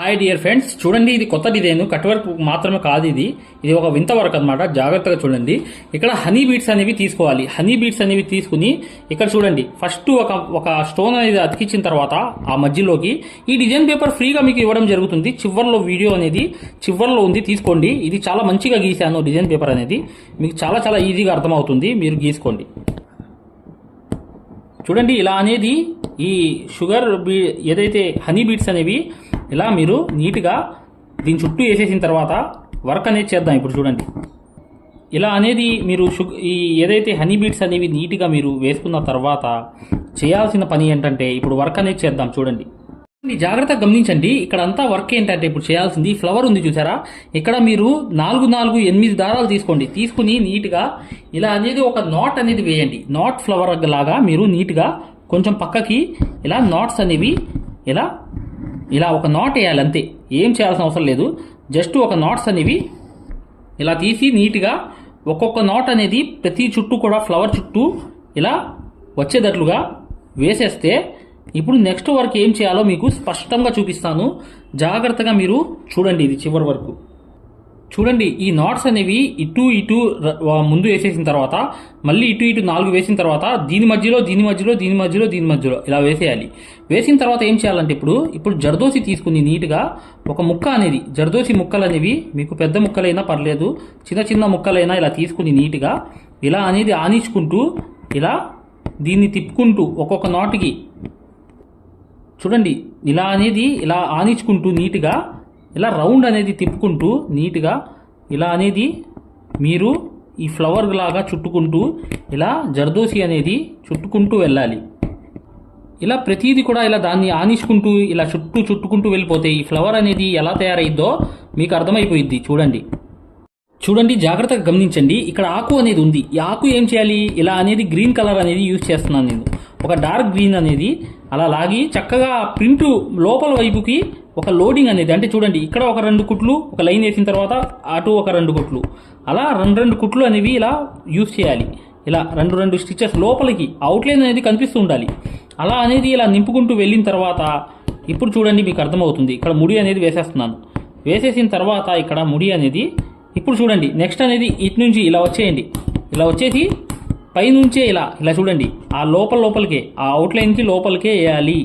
Hi dear friends చూడండి ఇది కొత్త డిజైన్ కట్ వర్క్ మాత్రమే కాదు ఇది. ఇది ఒక వింత వర్క్ అనమాట జాగ్రత్తగా చూడండి. ఇక్కడ హనీ బీట్స్ అనేవి తీసుకోవాలి. హనీ బీట్స్ అనేవి తీసుకుని ఇక్కడ చూడండి. ఫస్ట్ ఒక ఒక స్టోన్ అనేది అతికించిన తర్వాత ఆ మధ్యలోకి ఈ డిజైన్ పేపర్ ఫ్రీగా మీకు ఇవ్వడం జరుగుతుంది. చివర్లో వీడియో అనేది చివర్లో ఉంది. తీసుకోండి. ఇది చాలా మంచిగా గీశాను డిజైన్ పేపర్ అనేది. మీకు చాలా చాలా ఈజీగా అర్థమవుతుంది. మీరు గీసుకోండి. చూడండి ఇలా అనేది ఈ షుగర్ బీ ఏదైతే హనీ బీట్స్ అనేవి ఇలా మీరు నీట్గా దీని చుట్టూ వేసేసిన తర్వాత వర్క్ అనేది చేద్దాం ఇప్పుడు చూడండి. ఇలా అనేది మీరు షుగ ఈ ఏదైతే హనీ బీట్స్ అనేవి నీట్గా మీరు వేసుకున్న తర్వాత చేయాల్సిన పని ఏంటంటే ఇప్పుడు వర్క్ అనేది చేద్దాం చూడండి. జాగ్రత్తగా గమనించండి. ఇక్కడ అంతా వర్క్ ఏంటంటే ఇప్పుడు చేయాల్సింది ఫ్లవర్ ఉంది చూసారా? ఇక్కడ మీరు నాలుగు నాలుగు ఎనిమిది దారాలు తీసుకోండి. తీసుకుని నీట్గా ఇలా అనేది ఒక నాట్ అనేది వేయండి. నాట్ ఫ్లవర్ లాగా మీరు నీట్గా కొంచెం పక్కకి ఇలా నాట్స్ అనేవి ఇలా ఇలా ఒక నాట్ వేయాలి అంతే. ఏం చేయాల్సిన అవసరం లేదు. జస్ట్ ఒక నాట్స్ అనేవి ఇలా తీసి నీట్గా ఒక్కొక్క నాట్ అనేది ప్రతి చుట్టూ కూడా ఫ్లవర్ చుట్టూ ఇలా వచ్చేటట్లుగా వేసేస్తే ఇప్పుడు నెక్స్ట్ వరకు ఏం చేయాలో మీకు స్పష్టంగా చూపిస్తాను. జాగ్రత్తగా మీరు చూడండి ఇది చివరి వరకు చూడండి ఈ నాట్స్ అనేవి ఇటు ఇటు ముందు వేసేసిన తర్వాత మళ్ళీ ఇటు ఇటు నాలుగు వేసిన తర్వాత దీని మధ్యలో దీని మధ్యలో దీని మధ్యలో దీని మధ్యలో ఇలా వేసేయాలి. వేసిన తర్వాత ఏం చేయాలంటే ఇప్పుడు ఇప్పుడు జర్దోసి తీసుకుని నీట్గా ఒక ముక్క అనేది జర్దోసి ముక్కలు అనేవి మీకు పెద్ద ముక్కలైనా పర్లేదు చిన్న చిన్న ముక్కలైనా ఇలా తీసుకుని నీట్గా ఇలా అనేది ఆనించుకుంటూ ఇలా దీన్ని తిప్పుకుంటూ ఒక్కొక్క నాటుకి చూడండి ఇలా అనేది ఇలా ఆనించుకుంటూ నీట్గా ఇలా రౌండ్ అనేది తిప్పుకుంటూ నీట్గా ఇలా అనేది మీరు ఈ ఫ్లవర్ లాగా చుట్టుకుంటూ ఇలా జర్దోసి అనేది చుట్టుకుంటూ వెళ్ళాలి. ఇలా ప్రతిదీ కూడా ఇలా దాన్ని ఆనించుకుంటూ ఇలా చుట్టూ చుట్టుకుంటూ వెళ్ళిపోతే ఈ ఫ్లవర్ అనేది ఎలా తయారైద్దో మీకు అర్థమైపోయిద్ది. చూడండి. చూడండి జాగ్రత్తగా గమనించండి. ఇక్కడ ఆకు అనేది ఉంది. ఈ ఆకు ఏం చేయాలి? ఇలా అనేది గ్రీన్ కలర్ అనేది యూజ్ చేస్తున్నాను నేను. ఒక డార్క్ గ్రీన్ అనేది అలా లాగి చక్కగా ప్రింట్ లోపల వైపుకి ఒక లోడింగ్ అనేది అంటే చూడండి ఇక్కడ ఒక రెండు కుట్లు ఒక లైన్ వేసిన తర్వాత అటు ఒక రెండు కుట్లు. అలా రెండు రెండు కుట్లు అనేవి ఇలా యూజ్ చేయాలి. ఇలా రెండు రెండు స్టిచెస్ లోపలికి అవుట్లైన్ అనేది కనిపిస్తూ ఉండాలి. అలా అనేది ఇలా నింపుకుంటూ వెళ్ళిన తర్వాత ఇప్పుడు చూడండి మీకు అర్థమవుతుంది. ఇక్కడ ముడి అనేది వేసేస్తున్నాను. వేసేసిన తర్వాత ఇక్కడ ముడి అనేది ఇప్పుడు చూడండి నెక్స్ట్ అనేది ఇటు నుంచి ఇలా వచ్చేయండి. ఇలా వచ్చేసి పైనుంచే ఇలా ఇలా చూడండి ఆ లోపల లోపలికే ఆ అవుట్లైన్కి లోపలికే వేయాలి.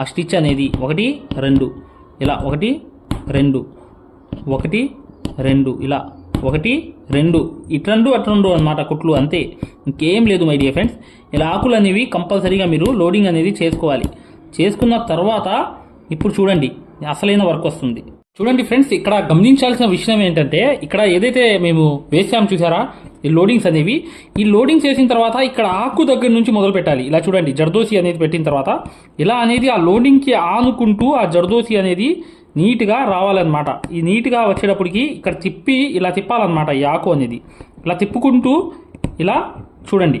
ఆ స్టిచ్ అనేది ఒకటి రెండు. ఇలా ఒకటి రెండు. ఒకటి రెండు. ఇలా ఒకటి రెండు. ఇటు రెండు రెండు అనమాట కుట్లు అంతే. ఇంకేం లేదు మై డియర్ ఫ్రెండ్స్ ఇలా ఆకులు అనేవి కంపల్సరీగా మీరు లోడింగ్ అనేది చేసుకోవాలి. చేసుకున్న తర్వాత ఇప్పుడు చూడండి అసలైన వర్క్ వస్తుంది. చూడండి ఫ్రెండ్స్ ఇక్కడ గమనించాల్సిన విషయం ఏంటంటే ఇక్కడ ఏదైతే మేము వేసాం చూసారా ఈ లోడింగ్స్ అనేవి ఈ లోడింగ్స్ వేసిన తర్వాత ఇక్కడ ఆకు దగ్గర నుంచి మొదలు పెట్టాలి. ఇలా చూడండి జర్దోసి అనేది పెట్టిన తర్వాత ఇలా అనేది ఆ లోడింగ్కి ఆనుకుంటూ ఆ జర్దోసి అనేది నీట్గా రావాలన్నమాట. ఈ నీట్గా వచ్చేటప్పటికి ఇక్కడ తిప్పి ఇలా తిప్పాలన్నమాట ఈ ఆకు అనేది. ఇలా తిప్పుకుంటూ ఇలా చూడండి.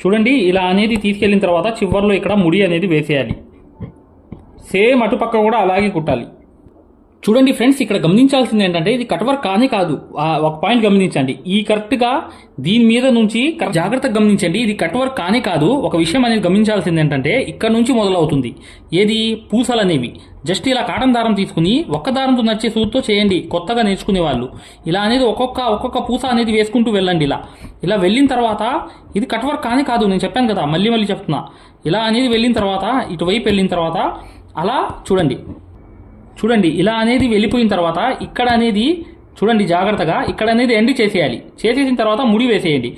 చూడండి ఇలా అనేది తీసుకెళ్ళిన తర్వాత చివర్లో ఇక్కడ ముడి అనేది వేసేయాలి. సేమ్ అటుపక్క కూడా అలాగే కుట్టాలి. చూడండి ఫ్రెండ్స్ ఇక్కడ గమనించాల్సింది ఏంటంటే ఇది కట్ వర్క్ కానే కాదు. ఒక పాయింట్ గమనించండి. ఈ కరెక్ట్గా దీని మీద నుంచి జాగ్రత్తగా గమనించండి. ఇది కట్ వర్క్ కానే కాదు. ఒక విషయం అనేది గమనించాల్సింది ఏంటంటే ఇక్కడ నుంచి మొదలవుతుంది. ఏది? పూసలు అనేవి. జస్ట్ ఇలా కాటన్ దారం తీసుకుని ఒక్క దారంతో నచ్చే సూత్తో చేయండి. కొత్తగా నేర్చుకునే వాళ్ళు. ఇలా అనేది ఒక్కొక్క ఒక్కొక్క పూస అనేది వేసుకుంటూ వెళ్ళండి ఇలా. ఇలా వెళ్ళిన తర్వాత ఇది కట్ వర్క్ కానే కాదు. నేను చెప్పాను కదా మళ్ళీ మళ్ళీ చెప్తున్నా. ఇలా అనేది వెళ్ళిన తర్వాత ఇటువైపు వెళ్ళిన తర్వాత అలా చూడండి. చూడండి ఇలా అనేది వెళ్ళిపోయిన తర్వాత ఇక్కడ అనేది చూడండి జాగ్రత్తగా ఇక్కడ అనేది ఎండి చేసేయాలి. చేసేసిన తర్వాత ముడి వేసేయండి.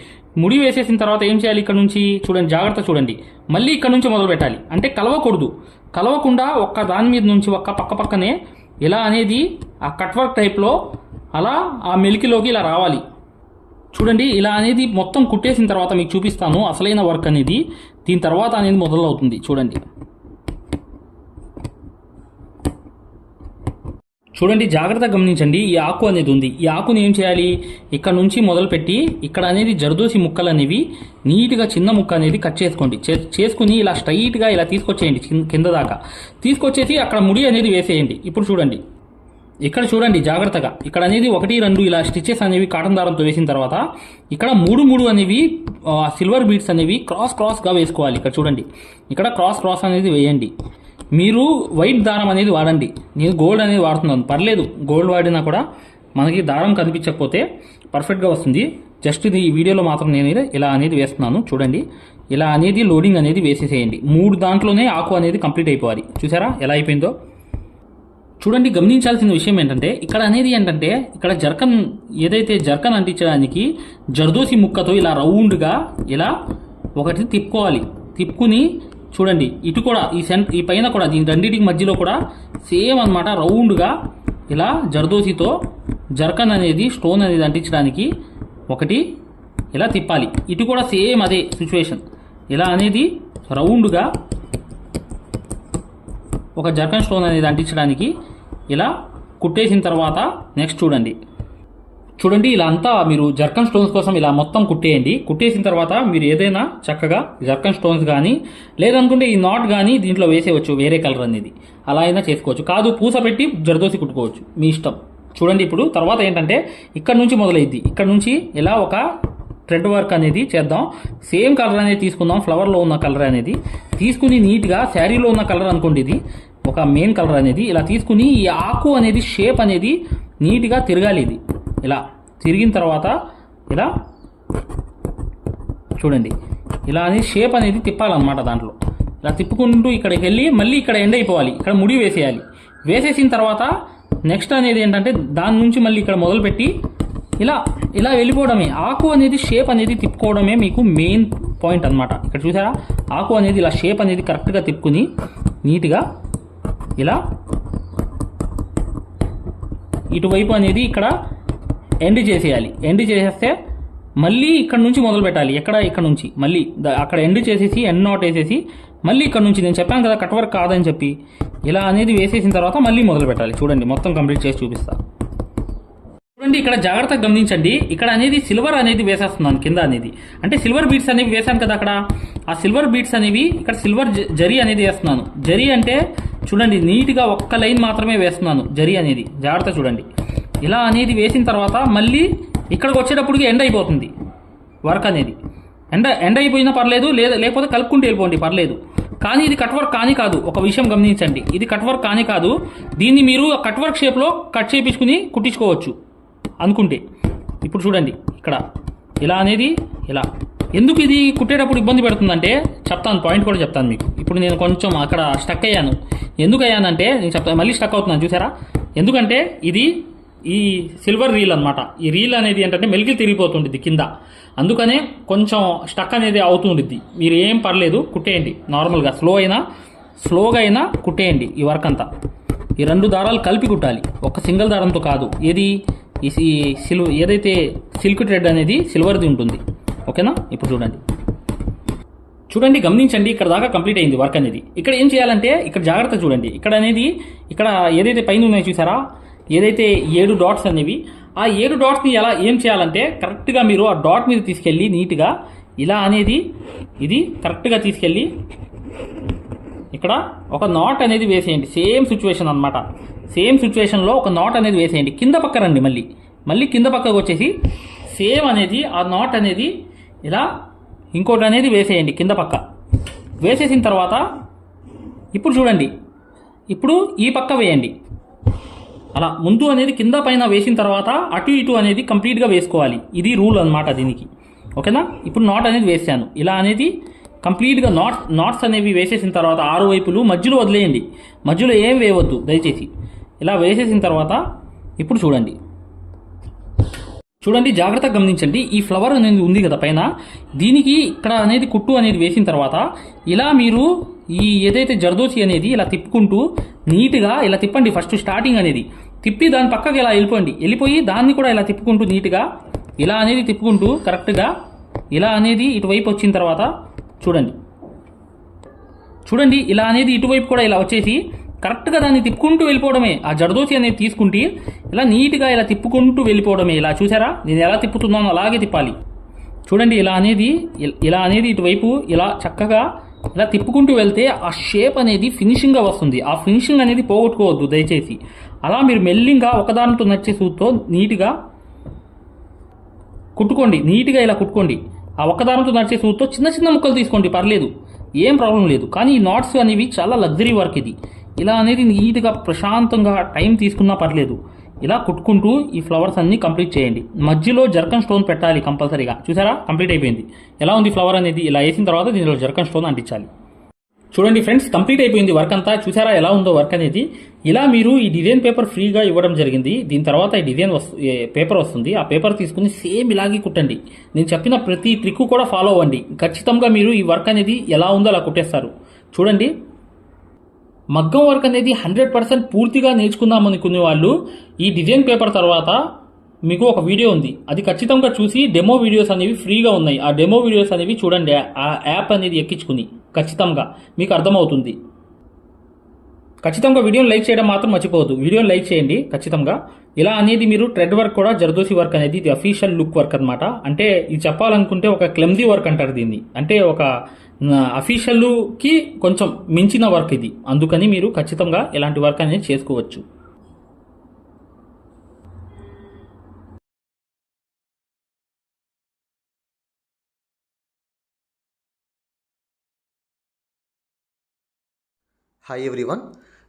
ముడి వేసేసిన తర్వాత ఏం చేయాలి ఇక్కడ నుంచి? చూడండి జాగ్రత్త చూడండి. మళ్ళీ ఇక్కడ నుంచి మొదలు పెట్టాలి. అంటే కలవకూడదు. కలవకుండా ఒక్క దాని మీద నుంచి ఒక్క పక్క పక్కనే ఇలా అనేది ఆ కట్ వర్క్ టైప్లో అలా ఆ మెలికిలోకి ఇలా రావాలి. చూడండి ఇలా అనేది మొత్తం కుట్టేసిన తర్వాత మీకు చూపిస్తాను అసలైన వర్క్ అనేది. దీని తర్వాత అనేది మొదలవుతుంది. చూడండి. చూడండి జాగ్రత్తగా గమనించండి ఈ ఆకు అనేది ఉంది. ఈ ఆకుని ఏం చేయాలి? ఇక్కడ నుంచి మొదలుపెట్టి ఇక్కడ అనేది జరదోసి ముక్కలు అనేవి నీట్గా చిన్న ముక్క అనేది కట్ చేసుకోండి. చేసుకుని ఇలా స్ట్రైట్గా ఇలా తీసుకొచ్చేయండి కింద- కింద దాకా. తీసుకొచ్చేసి అక్కడ ముడి అనేది వేసేయండి. ఇప్పుడు చూడండి. ఇక్కడ చూడండి జాగ్రత్తగా. ఇక్కడ అనేది ఒకటి రెండు ఇలా స్టిచెస్ అనేవి కాటన్ దారంతో వేసిన తర్వాత ఇక్కడ మూడు మూడు అనేవి సిల్వర్ బీడ్స్ అనేవి క్రాస్ క్రాస్గా వేసుకోవాలి. ఇక్కడ చూడండి. ఇక్కడ క్రాస్ క్రాస్ అనేది వేయండి. మీరు వైట్ దారం అనేది వాడండి. నేను గోల్డ్ అనేది వాడుతున్నాను. పర్లేదు గోల్డ్ వాడినా కూడా మనకి దారం కనిపించకపోతే పర్ఫెక్ట్గా వస్తుంది. జస్ట్ ఇది ఈ వీడియోలో మాత్రం నేను ఇలా అనేది వేస్తున్నాను. చూడండి. ఇలా అనేది లోడింగ్ అనేది వేసేసేయండి. మూడు దాంట్లోనే ఆకు అనేది కంప్లీట్ అయిపోవాలి. చూసారా? ఎలా అయిపోయిందో? చూడండి గమనించాల్సిన విషయం ఏంటంటే ఇక్కడ అనేది ఏంటంటే ఇక్కడ జర్కన్ ఏదైతే జర్కన్ అంటించడానికి జర్దోసి ముక్కతో ఇలా రౌండ్గా ఇలా ఒకటి తిప్పుకోవాలి. తిప్పుకుని చూడండి ఇటు కూడా ఈ సెన్ ఈ పైన కూడా దీని రెండింటికి మధ్యలో కూడా సేమ్ అన్నమాట రౌండ్గా ఇలా జర్దోసితో జర్కన్ అనేది స్టోన్ అనేది అంటించడానికి ఒకటి ఇలా తిప్పాలి. ఇటు కూడా సేమ్ అదే సిచ్యువేషన్ ఇలా అనేది రౌండ్గా ఒక జర్కన్ స్టోన్ అనేది అంటించడానికి ఇలా కుట్టేసిన తర్వాత నెక్స్ట్ చూడండి. చూడండి ఇలా అంతా మీరు జర్కన్ స్టోన్స్ కోసం ఇలా మొత్తం కుట్టేయండి. కుట్టేసిన తర్వాత మీరు ఏదైనా చక్కగా జర్కన్ స్టోన్స్ కానీ లేదనుకుంటే ఈ నాట్ కానీ దీంట్లో వేసేయచ్చు వేరే కలర్ అనేది. అలా అయినా చేసుకోవచ్చు. కాదు పూస పెట్టి జరదోసి కుట్టుకోవచ్చు మీ ఇష్టం. చూడండి ఇప్పుడు తర్వాత ఏంటంటే ఇక్కడ నుంచి మొదలైద్ది. ఇక్కడ నుంచి ఇలా ఒక థ్రెడ్ వర్క్ అనేది చేద్దాం. సేమ్ కలర్ అనేది తీసుకుందాం ఫ్లవర్లో ఉన్న కలర్ అనేది. తీసుకుని నీట్గా శారీలో ఉన్న కలర్ అనుకోండి ఇది. ఒక మెయిన్ కలర్ అనేది. ఇలా తీసుకుని ఈ ఆకు అనేది షేప్ అనేది నీట్గా తిరగాలి ఇది. ఇలా తిరిగిన తర్వాత ఇలా చూడండి. ఇలా అనేది షేప్ అనేది తిప్పాలన్నమాట దాంట్లో. ఇలా తిప్పుకుంటూ ఇక్కడికి వెళ్ళి మళ్ళీ ఇక్కడ ఎండ్ అయిపోవాలి. ఇక్కడ ముడి వేసేయాలి. వేసేసిన తర్వాత నెక్స్ట్ అనేది ఏంటంటే దాని నుంచి మళ్ళీ ఇక్కడ మొదలుపెట్టి ఇలా ఇలా వెళ్ళిపోవడమే. ఆకు అనేది షేప్ అనేది తిప్పుకోవడమే మీకు మెయిన్ పాయింట్ అనమాట ఇక్కడ చూసారా? ఆకు అనేది ఇలా షేప్ అనేది కరెక్ట్గా తిప్పుకుని నీట్గా ఇలా ఇటువైపు అనేది ఇక్కడ ఎండ్ చేసేయాలి. ఎండ్ చేసేస్తే మళ్ళీ ఇక్కడ నుంచి మొదలు పెట్టాలి. ఎక్కడ? ఇక్కడ నుంచి. మళ్ళీ అక్కడ ఎండ్ చేసేసి ఎండ్ నాట్ వేసేసి మళ్ళీ ఇక్కడ నుంచి నేను చెప్పాను కదా కట్ వర్క్ కాదని చెప్పి ఇలా అనేది వేసేసిన తర్వాత మళ్ళీ మొదలు పెట్టాలి. చూడండి మొత్తం కంప్లీట్ చేసి చూపిస్తా. చూడండి ఇక్కడ జాగ్రత్తగా గమనించండి. ఇక్కడ అనేది సిల్వర్ అనేది వేసేస్తున్నాను కింద అనేది. అంటే సిల్వర్ బీట్స్ అనేవి వేసాను కదా అక్కడ. ఆ సిల్వర్ బీట్స్ అనేవి ఇక్కడ సిల్వర్ జరీ అనేది వేస్తున్నాను. జరీ అంటే చూడండి నీట్గా ఒక్క లైన్ మాత్రమే వేస్తున్నాను జరీ అనేది. జాగ్రత్త చూడండి. ఇలా అనేది వేసిన తర్వాత మళ్ళీ ఇక్కడికి వచ్చేటప్పటికి ఎండ్ అయిపోతుంది. వర్క్ అనేది. ఎండ ఎండ్ అయిపోయినా పర్లేదు లేదా లేకపోతే కలుపుకుంటూ వెళ్ళిపోండి పర్లేదు. కానీ ఇది కట్ వర్క్ కానీ కాదు. ఒక విషయం గమనించండి. ఇది కట్ వర్క్ కానీ కాదు. దీన్ని మీరు కట్ వర్క్ షేప్లో కట్ చేయించుకుని కుట్టించుకోవచ్చు అనుకుంటే. ఇప్పుడు చూడండి ఇక్కడ. ఇలా అనేది ఇలా. ఎందుకు ఇది కుట్టేటప్పుడు ఇబ్బంది పెడుతుందంటే చెప్తాను పాయింట్ కూడా చెప్తాను మీకు. ఇప్పుడు నేను కొంచెం అక్కడ స్టక్ అయ్యాను. ఎందుకు అయ్యానంటే నేను చెప్తాను మళ్ళీ స్టక్ అవుతున్నాను చూసారా? ఎందుకంటే ఇది ఈ సిల్వర్ రీల్ అన్నమాట. ఈ రీల్ అనేది ఏంటంటే మెలికి తిరిగిపోతుంటుంది కింద. అందుకనే కొంచెం స్టక్ అనేది అవుతుండిద్ది. మీరు ఏం పర్లేదు కుట్టేయండి. నార్మల్గా స్లో అయినా స్లోగా అయినా కుట్టేయండి ఈ వర్క్ అంతా. ఈ రెండు దారాలు కలిపి కుట్టాలి. ఒక సింగిల్ దారంతో కాదు. ఏది? ఈ సిల్వ ఏదైతే సిల్క్ థ్రెడ్ అనేది సిల్వర్ది ఉంటుంది. ఓకేనా ఇప్పుడు చూడండి. చూడండి గమనించండి. ఇక్కడ దాకా కంప్లీట్ అయింది వర్క్ అనేది. ఇక్కడ ఏం చేయాలంటే ఇక్కడ జాగ్రత్త చూడండి. ఇక్కడ అనేది ఇక్కడ ఏదైతే పైన ఉన్నాయో చూసారా? ఏదైతే ఏడు డాట్స్ అనేవి ఆ ఏడు డాట్స్ని ఎలా ఏం చేయాలంటే కరెక్ట్గా మీరు ఆ డాట్ మీద తీసుకెళ్ళి నీట్గా ఇలా అనేది ఇది కరెక్ట్గా తీసుకెళ్ళి ఇక్కడ ఒక నాట్ అనేది వేసేయండి. సేమ్ సిచ్యువేషన్ అనమాట సేమ్ సిచ్యువేషన్లో ఒక నాట్ అనేది వేసేయండి. కింద పక్క రండి మళ్ళీ. మళ్ళీ కింద పక్కకు వచ్చేసి సేమ్ అనేది ఆ నాట్ అనేది ఇలా ఇంకోటి అనేది వేసేయండి కింద పక్క. వేసేసిన తర్వాత ఇప్పుడు చూడండి. ఇప్పుడు ఈ పక్క వేయండి. అలా ముందు అనేది కింద పైన వేసిన తర్వాత అటు ఇటు అనేది కంప్లీట్గా వేసుకోవాలి. ఇది రూల్ అన్నమాట దీనికి. ఓకేనా? ఇప్పుడు నాట్ అనేది వేసాను. ఇలా అనేది కంప్లీట్గా నాట్ నాట్స్ అనేవి వేసేసిన తర్వాత ఆరు వైపులు మధ్యలో వదిలేయండి. మధ్యలో ఏం వేయవద్దు దయచేసి. ఇలా వేసేసిన తర్వాత ఇప్పుడు చూడండి. చూడండి జాగ్రత్తగా గమనించండి. ఈ ఫ్లవర్ అనేది ఉంది కదా పైన. దీనికి ఇక్కడ అనేది కుట్టు అనేది వేసిన తర్వాత ఇలా మీరు ఈ ఏదైతే జర్దోసి అనేది ఇలా తిప్పుకుంటూ నీట్గా ఇలా తిప్పండి ఫస్ట్ స్టార్టింగ్ అనేది. తిప్పి దాని పక్కకి ఇలా వెళ్ళిపోండి. వెళ్ళిపోయి దాన్ని కూడా ఇలా తిప్పుకుంటూ నీట్గా ఇలా అనేది తిప్పుకుంటూ కరెక్ట్గా ఇలా అనేది ఇటువైపు వచ్చిన తర్వాత చూడండి. చూడండి ఇలా అనేది ఇటువైపు కూడా ఇలా వచ్చేసి కరెక్ట్గా దాన్ని తిప్పుకుంటూ వెళ్ళిపోవడమే. ఆ జడదోసి అనేది తీసుకుంటే ఇలా నీట్గా ఇలా తిప్పుకుంటూ వెళ్ళిపోవడమే. ఇలా చూసారా? నేను ఎలా తిప్పుతున్నానో అలాగే తిప్పాలి. చూడండి ఇలా అనేది ఇలా అనేది ఇటువైపు ఇలా చక్కగా ఇలా తిప్పుకుంటూ వెళ్తే ఆ షేప్ అనేది ఫినిషింగ్గా వస్తుంది. ఆ ఫినిషింగ్ అనేది పోగొట్టుకోవద్దు దయచేసి. అలా మీరు మెల్లింగా ఒకదానితో నచ్చే సూత్తో నీట్గా కుట్టుకోండి. నీట్గా ఇలా కుట్టుకోండి. ఆ ఒక్కదానితో నడిచే సూత్తో చిన్న చిన్న ముక్కలు తీసుకోండి. పర్లేదు. ఏం ప్రాబ్లం లేదు. కానీ ఈ నాట్స్ అనేవి చాలా లగ్జరీ వర్క్ ఇది. ఇలా అనేది నీట్గా ప్రశాంతంగా టైం తీసుకున్నా పర్లేదు. ఇలా కుట్టుకుంటూ ఈ ఫ్లవర్స్ అన్ని కంప్లీట్ చేయండి. మధ్యలో జర్కన్ స్టోన్ పెట్టాలి కంపల్సరీగా. చూసారా? కంప్లీట్ అయిపోయింది. ఎలా ఉంది ఫ్లవర్ అనేది? ఇలా వేసిన తర్వాత దీనిలో జర్కన్ స్టోన్ అంటించాలి. చూడండి ఫ్రెండ్స్ కంప్లీట్ అయిపోయింది వర్క్ అంతా. చూసారా ఎలా ఉందో వర్క్ అనేది? ఇలా మీరు ఈ డిజైన్ పేపర్ ఫ్రీగా ఇవ్వడం జరిగింది. దీని తర్వాత ఈ డిజైన్ వస్తు పేపర్ వస్తుంది. ఆ పేపర్ తీసుకుని సేమ్ ఇలాగే కుట్టండి. నేను చెప్పిన ప్రతి ట్రిక్ కూడా ఫాలో అవ్వండి. ఖచ్చితంగా మీరు ఈ వర్క్ అనేది ఎలా ఉందో అలా కుట్టేస్తారు. చూడండి. మగ్గం వర్క్ అనేది హండ్రెడ్ పర్సెంట్ పూర్తిగా నేర్చుకుందాం అనుకునే వాళ్ళు ఈ డిజైన్ పేపర్ తర్వాత మీకు ఒక వీడియో ఉంది. అది ఖచ్చితంగా చూసి డెమో వీడియోస్ అనేవి ఫ్రీగా ఉన్నాయి. ఆ డెమో వీడియోస్ అనేవి చూడండి. ఆ యాప్ అనేది ఎక్కించుకుని ఖచ్చితంగా మీకు అర్థమవుతుంది. ఖచ్చితంగా వీడియోని లైక్ చేయడం మాత్రం మర్చిపోవద్దు. వీడియోని లైక్ చేయండి ఖచ్చితంగా. ఇలా అనేది మీరు ట్రెడ్ వర్క్ కూడా జర్దోసి వర్క్ అనేది ఇది అఫీషియల్ లుక్ వర్క్ అన్నమాట. అంటే ఇది చెప్పాలనుకుంటే ఒక క్లెమ్జీ వర్క్ అంటారు దీన్ని. అంటే ఒక అఫీషియల్కి కొంచెం మించిన వర్క్ ఇది. అందుకని మీరు ఖచ్చితంగా ఇలాంటి వర్క్ అనేది చేసుకోవచ్చు. Hi everyone